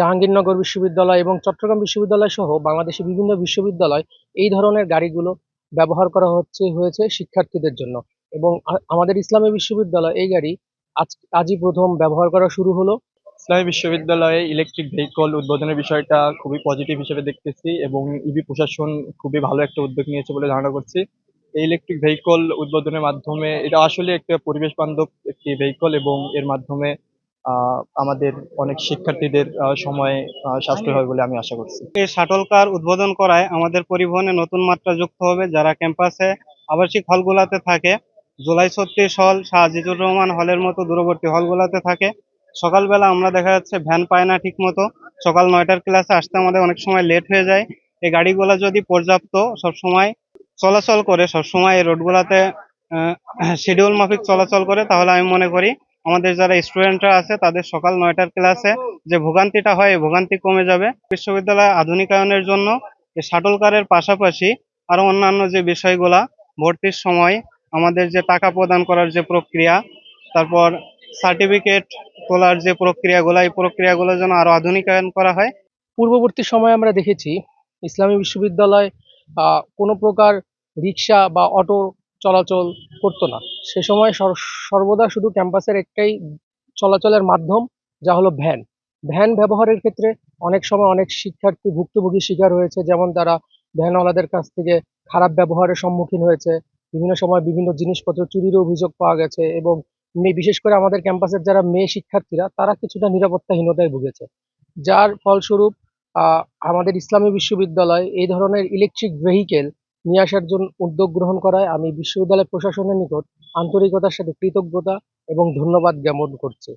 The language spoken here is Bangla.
জাহাঙ্গীরনগর বিশ্ববিদ্যালয় এবং চট্টগ্রাম বিশ্ববিদ্যালয় সহ বাংলাদেশের বিভিন্ন বিশ্ববিদ্যালয় এই ধরনের গাড়িগুলো ব্যবহার করা হচ্ছে, হয়েছে শিক্ষার্থীদের জন্য। এবং আমাদের ইসলামী বিশ্ববিদ্যালয় এই গাড়ি আজ, আজই প্রথম ব্যবহার করা শুরু হলো। ইসলামী বিশ্ববিদ্যালয়ে ইলেকট্রিক ভেহিকল উদ্বোধনের বিষয়টা খুবই পজিটিভ হিসেবে দেখতেছি এবং ইবি প্রশাসন খুবই ভালো একটা উদ্যোগ নিয়েছে বলে ধারণা করছি। এই ইলেকট্রিক ভেহিকল উদ্বোধনের মাধ্যমে এটা আসলে একটা পরিবেশ বান্ধব একটি ভেহিকল এবং এর মাধ্যমে আমাদের অনেক শিক্ষার্থীদের সময় সাশ্রয় হবে বলে আমি আশা করছি। এই শাটল কার উদ্বোধন করায় আমাদের পরিবহনে নতুন মাত্রা যুক্ত হবে যারা ক্যাম্পাসে আবাসিক হলগুলোতে থাকে। জুলাই ছত্রিশ হল শাহ আজিজুর রহমান হলের মতো দূরবর্তী হলগুলোতে থাকে। সকালবেলা আমরা দেখা যাচ্ছে ভ্যান পায় না ঠিক মতো সকাল নয়টার ক্লাসে আসতে আমাদের অনেক সময় লেট হয়ে যায়। এই গাড়িগুলো যদি পর্যাপ্ত সব সময় চলাচল করে, সব সময় এই রোডগুলোতে শিডিউল মাফিক চলাচল করে, তাহলে আমি মনে করি আমাদের যারা স্টুডেন্টরা আছে, তাদের সকাল নয়টার ক্লাসে যে ভোগান্তিটা হয় ভোগান্তি কমে যাবে। বিশ্ববিদ্যালয় আধুনিকায়নের জন্য শাটল কারের পাশাপাশি আরও অন্যান্য যে বিষয়গুলা, ভর্তির সময় আমাদের যে টাকা প্রদান করার যে প্রক্রিয়া, তারপর সার্টিফিকেট তোলার যে প্রক্রিয়াগুলো, এই প্রক্রিয়াগুলো যেন আরও আধুনিকায়ন করা হয়। পূর্ববর্তী সময়ে আমরা দেখেছি, ইসলামী বিশ্ববিদ্যালয় কোনো প্রকার রিক্সা বা অটো চলাচল করতো না। সে সময় সর- সর্বদা শুধু ক্যাম্পাসের একটাই চলাচলের মাধ্যম, যা হলো ভ্যান। ভ্যান ব্যবহারের ক্ষেত্রে অনেক সময় অনেক শিক্ষার্থী ভুক্তভোগী শিকার হয়েছে, যেমন তারা ভ্যানওয়ালাদের কাছ থেকে খারাপ ব্যবহারের সম্মুখীন হয়েছে। বিভিন্ন সময় বিভিন্ন জিনিসপত্র চুরির অভিযোগ পাওয়া গেছে এবং মেয়ে বিশেষ করে আমাদের ক্যাম্পাসের যারা মেয়ে শিক্ষার্থীরা, তারা কিছুটা নিরাপত্তাহীনতায় ভুগেছে। যার ফলস্বরূপ আমাদের ইসলামী বিশ্ববিদ্যালয় এই ধরনের ইলেকট্রিক ভেহিকেল নিয়ে আসার জন্য উদ্যোগ গ্রহণ করায় আমি বিশ্ববিদ্যালয় প্রশাসনের নিকট আন্তরিকতার সাথে কৃতজ্ঞতা এবং ধন্যবাদ জ্ঞাপন করছি।